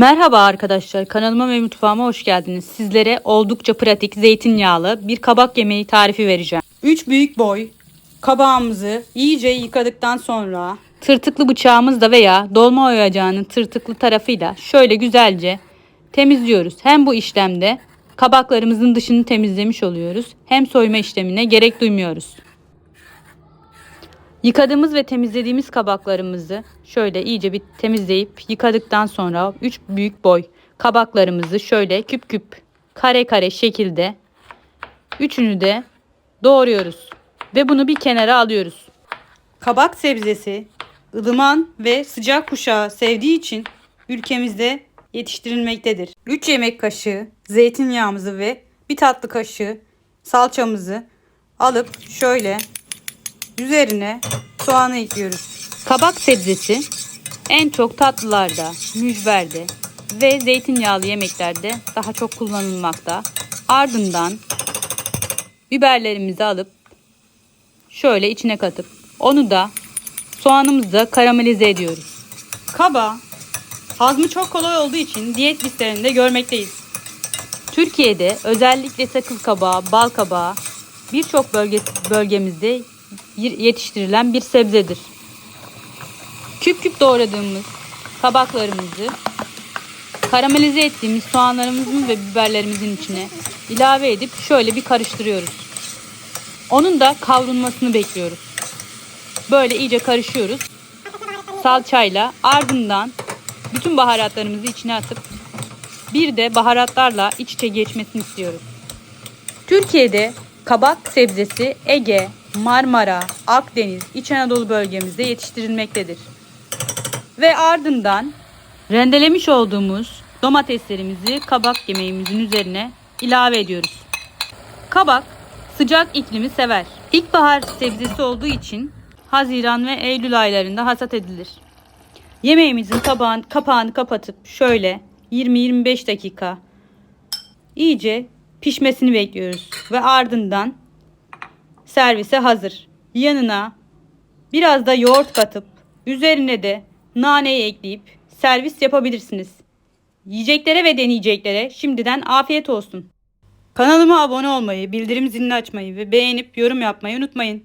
Merhaba arkadaşlar, kanalıma ve mutfağıma hoş geldiniz. Sizlere oldukça pratik, zeytinyağlı bir kabak yemeği tarifi vereceğim. 3 büyük boy kabağımızı iyice yıkadıktan sonra tırtıklı bıçağımızla veya dolma oyacağının tırtıklı tarafıyla şöyle güzelce temizliyoruz. Hem bu işlemde kabaklarımızın dışını temizlemiş oluyoruz hem soyma işlemine gerek duymuyoruz. Yıkadığımız ve temizlediğimiz kabaklarımızı şöyle iyice bir temizleyip yıkadıktan sonra 3 büyük boy kabaklarımızı şöyle küp küp kare kare şekilde üçünü de doğruyoruz ve bunu bir kenara alıyoruz. Kabak sebzesi ılıman ve sıcak kuşağı sevdiği için ülkemizde yetiştirilmektedir. 3 yemek kaşığı zeytinyağımızı ve bir tatlı kaşığı salçamızı alıp şöyle Üzerine soğanı ekliyoruz. Kabak sebzesi en çok tatlılarda, mücverde ve zeytinyağlı yemeklerde daha çok kullanılmakta. Ardından biberlerimizi alıp şöyle içine katıp onu da soğanımızla karamelize ediyoruz. Kaba hazmı çok kolay olduğu için diyet listelerinde görmekteyiz. Türkiye'de özellikle sakız kabağı, bal kabağı birçok bölge, bölgemizde yetiştirilen bir sebzedir. Küp küp doğradığımız kabaklarımızı karamelize ettiğimiz soğanlarımızın ve biberlerimizin içine ilave edip şöyle bir karıştırıyoruz. Onun da kavrulmasını bekliyoruz. Böyle iyice karışıyoruz. Salçayla ardından bütün baharatlarımızı içine atıp bir de baharatlarla iç içe geçmesini istiyoruz. Türkiye'de kabak sebzesi Ege, Marmara, Akdeniz, İç Anadolu bölgemizde yetiştirilmektedir. Ve ardından rendelemiş olduğumuz domateslerimizi kabak yemeğimizin üzerine ilave ediyoruz. Kabak sıcak iklimi sever. İlkbahar sebzesi olduğu için Haziran ve Eylül aylarında hasat edilir. Yemeğimizin tabağın, kapağını kapatıp şöyle 20-25 dakika iyice pişmesini bekliyoruz ve ardından servise hazır. Yanına biraz da yoğurt katıp üzerine de naneyi ekleyip servis yapabilirsiniz. Yiyeceklere ve deneyeceklere şimdiden afiyet olsun. Kanalıma abone olmayı, bildirim zilini açmayı ve beğenip yorum yapmayı unutmayın.